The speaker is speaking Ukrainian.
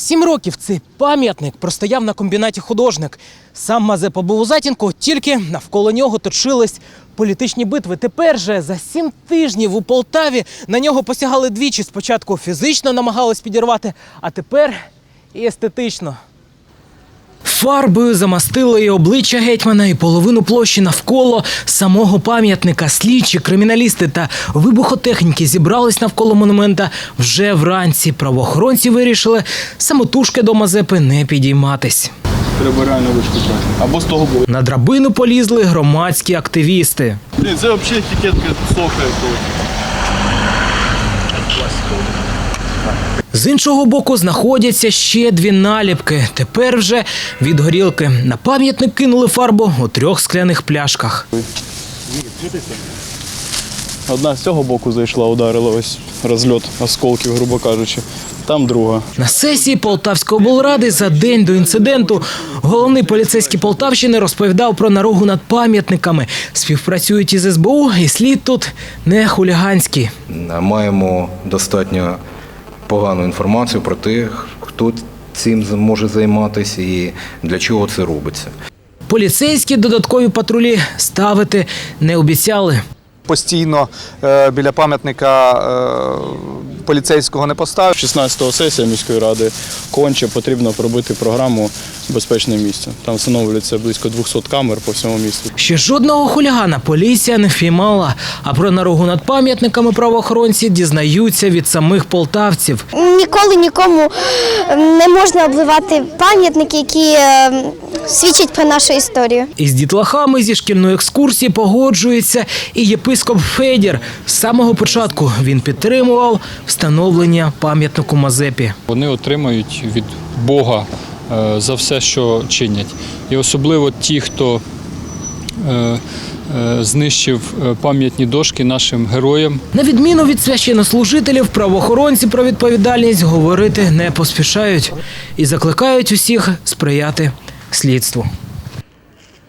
Сім років цей пам'ятник простояв на комбінаті художник. Сам Мазепа був у затінку, тільки навколо нього точились політичні битви. Тепер же за сім тижнів у Полтаві на нього посягали двічі. Спочатку фізично намагались підірвати, а тепер і естетично. Фарбою замастили і обличчя гетьмана, і половину площі навколо самого пам'ятника. Слідчі, криміналісти та вибухотехніки зібрались навколо монумента вже вранці. Правоохоронці вирішили самотужки до Мазепи не підійматись. Треба реально вишку. Або з того боку. На драбину полізли громадські активісти. Блін, це взагалі етикетка сока якогось. З іншого боку знаходяться ще дві наліпки. Тепер вже від горілки. На пам'ятник кинули фарбу у трьох скляних пляшках. Одна з цього боку зайшла, ударила ось розльот осколків, грубо кажучи. Там друга. На сесії Полтавської облради за день до інциденту головний поліцейський Полтавщини розповідав про наругу над пам'ятниками. Співпрацюють із СБУ, і слід тут не хуліганський. Маємо достатньо погану інформацію про те, хто цим може займатися і для чого це робиться. Поліцейські додаткові патрулі ставити не обіцяли. постійно е, біля пам'ятника е, поліцейського не поставив. 16-го сесія міської ради конче потрібно пробити програму Безпечне місце. Там встановлюється близько 200 камер по всьому місту. Ще жодного хулігана поліція не впіймала. А про наругу над пам'ятниками правоохоронці дізнаються від самих полтавців. Ніколи нікому не можна обливати пам'ятники, які е, свідчать про нашу історію. Із дітлахами зі шкільної екскурсії погоджується і єпископ Федір. З самого початку він підтримував встановлення пам'ятнику Мазепі. Вони отримають від Бога е, за все, що чинять. І особливо ті, хто е, е, знищив пам'ятні дошки нашим героям, На відміну від священнослужителів, правоохоронці про відповідальність говорити не поспішають і закликають усіх сприяти слідству.